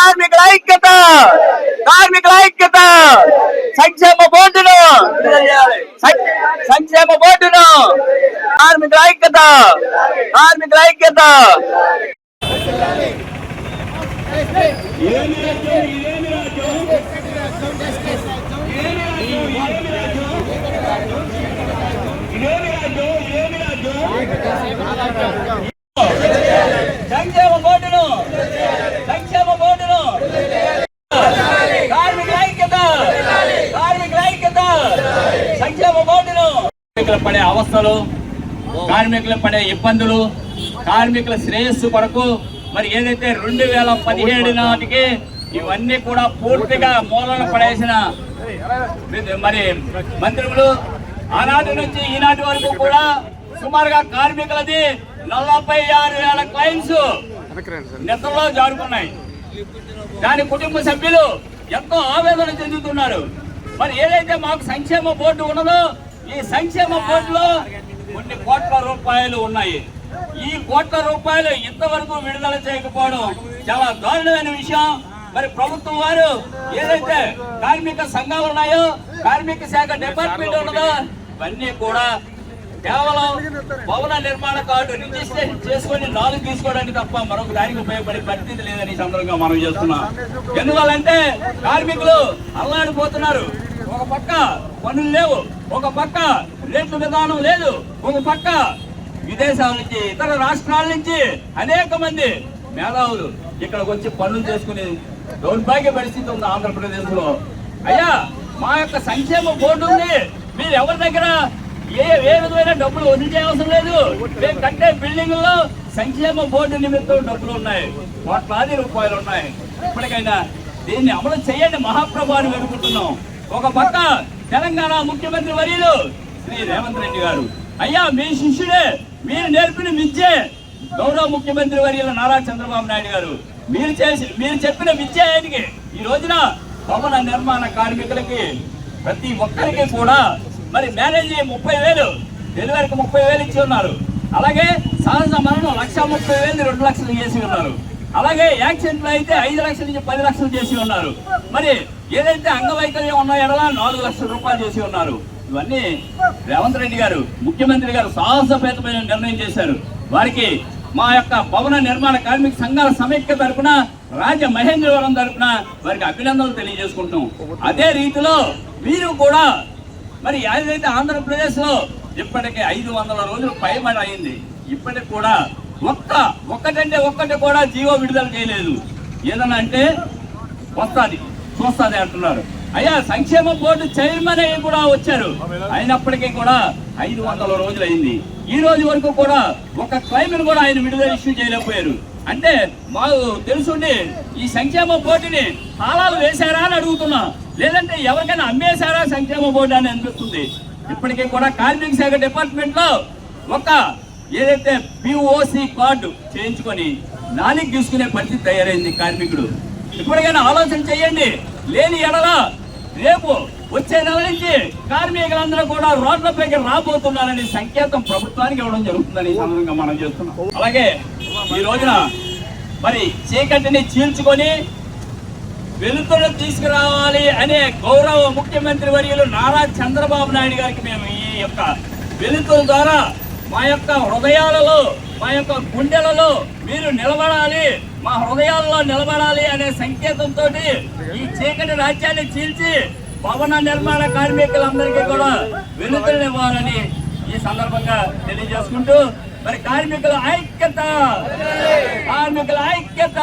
కార్మికుల ఐక్యత కార్మికుల ఐక్యత సంక్షేమ బోర్డును సం- సంక్షేమ బోర్డును కార్మికుల ఐక్యత కార్మికుల ఐక్యత సంక్షేమ బోర్డును సంక్షేమ బోర్డును కార్మికుల ఐక్యత కార్మికుల ఐక్యత సంక్షేమ బోర్డును కార్మికులు పడే అవస్థలు కార్మికులు పడే ఇబ్బందులు కార్మికుల శ్రేయస్సు కొరకు మరి ఏదైతే రెండు వేల పదిహేడు నాటికి ఇవన్నీ కూడా పూర్తిగా మూలన పడేసిన మరి మంత్రులు ఆనాటి నుంచి ఈనాటి వరకు కూడా సుమారుగా కార్మికులది నలభై ఆరు వేల క్లైమ్స్ నిద్రలో జారుకున్నాయి. దాని కుటుంబ సభ్యులు ఎంతో ఆవేదన చెందుతున్నారు. మరి ఏదైతే మాకు సంక్షేమ బోర్డు ఉన్నదో ఈ సంక్షేమ బోర్డులో కొన్ని కోట్ల రూపాయలు ఉన్నాయి. ఈ కోట్ల రూపాయలు ఇంతవరకు విడుదల చేయకపోవడం చాలా దారుణమైన విషయం. మరి ప్రభుత్వం వారు ఏదైతే కార్మిక సంఘాలు ఉన్నాయో కార్మిక శాఖ డిపార్ట్మెంట్ ఉన్నదో ఇవన్నీ కూడా కేవలం భవన నిర్మాణ కార్డు రిజిస్ట్రేషన్ చేసుకొని నాలుగు తీసుకోవడానికి తప్ప మరొక దానికి ఉపయోగపడే పరిస్థితి లేదని సందర్భంగా మనం చేస్తున్నాం. ఎందువల్లంటే కార్మికులు అల్లాడిపోతున్నారు. ఒక పక్క పనులు లేవు ఒక పక్క రేట్ల విధానం లేదు ఒక పక్క విదేశాల నుంచి ఇతర రాష్ట్రాల నుంచి అనేక మంది మేధావులు ఇక్కడికి వచ్చి పనులు చేసుకుని దౌర్భాగ్య పరిస్థితి ఉంది ఆంధ్రప్రదేశ్లో అయ్యా మా యొక్క సంక్షేమ బోర్డు ఉంది. మీరు ఎవరి దగ్గర ఏ ఏ విధమైన డబ్బులు వసూలు చేయవసరం లేదు. మేము కట్టే బిల్డింగ్లో సంక్షేమ బోర్డు నిమిత్తం డబ్బులు ఉన్నాయి. కోట్లాది రూపాయలు ఉన్నాయి. ఇప్పటికైనా దీన్ని అమలు చేయండి మహాప్రభు అని వేడుకుంటున్నాం. ఒక పక్క తెలంగాణ ముఖ్యమంత్రి వర్యులు శ్రీ రేవంత్ రెడ్డి గారు. అయ్యా మీ శిష్యుడే మీరు నేర్పిన విద్యే గౌరవ ముఖ్యమంత్రి వర్యులు నారా చంద్రబాబు నాయుడు గారు. మీరు చేసి మీరు చెప్పిన విద్య ఆయనకి. ఈ రోజున భవన నిర్మాణ కార్మికులకి ప్రతి ఒక్కరికి కూడా మరి మేనేజీ ముప్పై వేలు డెలివరీకి ముప్పై వేలు ఇచ్చి ఉన్నారు. అలాగే సహజ మరణం లక్ష ముప్పై వేలు రెండు లక్షలు చేసి ఉన్నారు. అలాగే యాక్సిడెంట్లు అయితే ఐదు లక్షల నుంచి పది లక్షలు చేసి ఉన్నారు. మరి ఏదైతే అంగవైకల్యం ఉన్నాయో ఎడల నాలుగు లక్షల రూపాయలు చేసి ఉన్నారు. ఇవన్నీ రేవంత్ రెడ్డి గారు ముఖ్యమంత్రి గారు సాహసపేతమైన నిర్ణయం చేశారు. వారికి మా యొక్క భవన నిర్మాణ కార్మిక సంఘాల సమైక్య తరఫున రాజ మహేంద్రవరం తరఫున వారికి అభినందనలు తెలియజేసుకుంటాం అదే రీతిలో మీరు కూడా మరి ఏదైతే ఆంధ్రప్రదేశ్లో ఇప్పటికే ఐదు వందల రోజులు పైబడి అయింది ఇప్పటికి కూడా ఒక్క ఒక్కటంటే ఒక్కటి కూడా జీవో విడుదల చేయలేదు. ఏదన్నా అంటే వస్తుంది చూస్తుంది అంటున్నారు. అయ్యా సంక్షేమ బోర్డు చైర్మన్ అయ్యి కూడా వచ్చారు. అయినప్పటికీ కూడా ఐదు వందల రోజులు అయింది ఈ రోజు వరకు కూడా ఒక క్లైమ్ను కూడా ఆయన విడుదల ఇష్యూ చేయలేకపోయారు. అంటే మాకు తెలుసుండి ఈ సంక్షేమ బోర్డుని తాళాలు వేశారా అని అడుగుతున్నా. లేదంటే ఎవరికైనా అమ్మేశారా సంక్షేమ బోర్డు అని అనిపిస్తుంది. ఇప్పటికీ కూడా కార్మిక శాఖ డిపార్ట్మెంట్లో ఒక ఏదైతే పిఓసి కార్డు చేయించుకొని నాలికి తీసుకునే పరిస్థితి తయారైంది కార్మికుడు. ఇప్పటికైనా ఆలోచన చేయండి. లేని ఎడల రేపు వచ్చే నెల నుంచి కార్మికులందరూ కూడా రోడ్లపైకి రాబోతున్నారని సంకేతం ప్రభుత్వానికి ఇవ్వడం జరుగుతుందని సందర్భంగా మనం చేస్తున్నాం. అలాగే ఈ రోజున మరి చీకటిని చీల్చుకొని వెలుతురు తీసుకురావాలి అనే గౌరవ ముఖ్యమంత్రి వర్యులు నారా చంద్రబాబు నాయుడు గారికి మేము ఈ యొక్క వెలుతురు ద్వారా మా యొక్క హృదయాలలో మా యొక్క గుండెలలో మీరు నిలబడాలి. మా హృదయాలలో నిలబడాలి అనే సంకేతంతో ఈ చీకటి రాజ్యాన్ని చీల్చి భవన నిర్మాణ కార్మికులందరికీ కూడా వెలుతురునివ్వాలని ఈ సందర్భంగా తెలియజేసుకుంటూ మరి కార్మికుల ఐక్యత! కార్మికుల ఐక్యత!